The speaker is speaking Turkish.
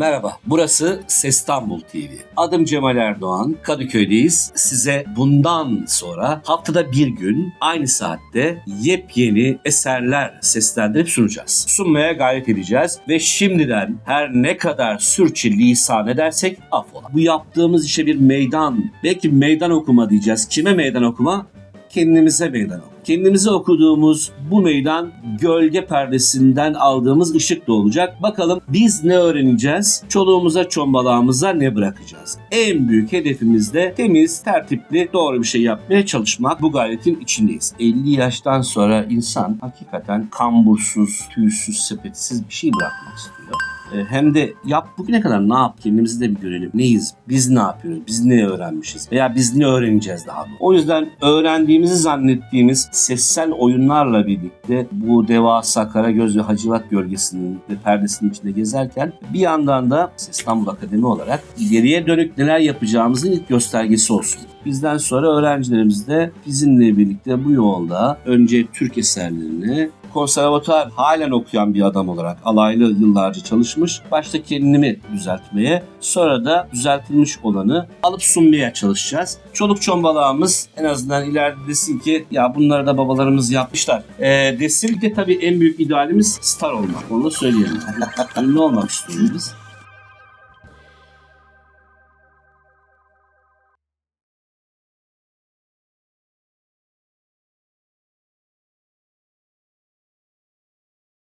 Merhaba, burası Sestambul TV. Adım Cemal Erdoğan, Kadıköy'deyiz. Size bundan sonra haftada bir gün aynı saatte yepyeni eserler seslendirip sunacağız. Sunmaya gayret edeceğiz ve şimdiden her ne kadar sürçü lisan edersek affola. Bu yaptığımız işe bir meydan, belki meydan okuma diyeceğiz. Kime meydan okuma? Kendimize meydan okuma. Kendimize okuduğumuz bu meydan gölge perdesinden aldığımız ışık da olacak. Bakalım biz ne öğreneceğiz? Çoluğumuza çombalağımıza ne bırakacağız? En büyük hedefimiz de temiz, tertipli, doğru bir şey yapmaya çalışmak. Bu gayretin içindeyiz. 50 yaştan sonra insan hakikaten kambursuz, tüysüz, sepetsiz bir şey bırakmak istiyor. E, hem de yap bugüne kadar ne yap kendimizi de bir görelim. Neyiz? Biz ne yapıyoruz? Biz ne öğrenmişiz? Veya biz ne öğreneceğiz daha doğrusu? O yüzden öğrendiğimizi zannettiğimiz sessel oyunlarla birlikte bu devasa Karagöz ve Hacivat gölgesinin ve perdesinin içinde gezerken bir yandan da İstanbul Akademi olarak ileriye dönük neler yapacağımızın ilk göstergesi olsun. Bizden sonra öğrencilerimiz de bizimle birlikte bu yolda önce Türk eserlerini konservatuar halen okuyan bir adam olarak alaylı yıllarca çalışmış. Başta kendimi düzeltmeye sonra da düzeltilmiş olanı alıp sunmaya çalışacağız. Çoluk çombalağımız en azından ileride desin ki ya bunları da babalarımız yapmışlar. Ee, desin ki tabii en büyük idealimiz star olmak. Onu da söyleyelim. Ünlü olmak istiyoruz.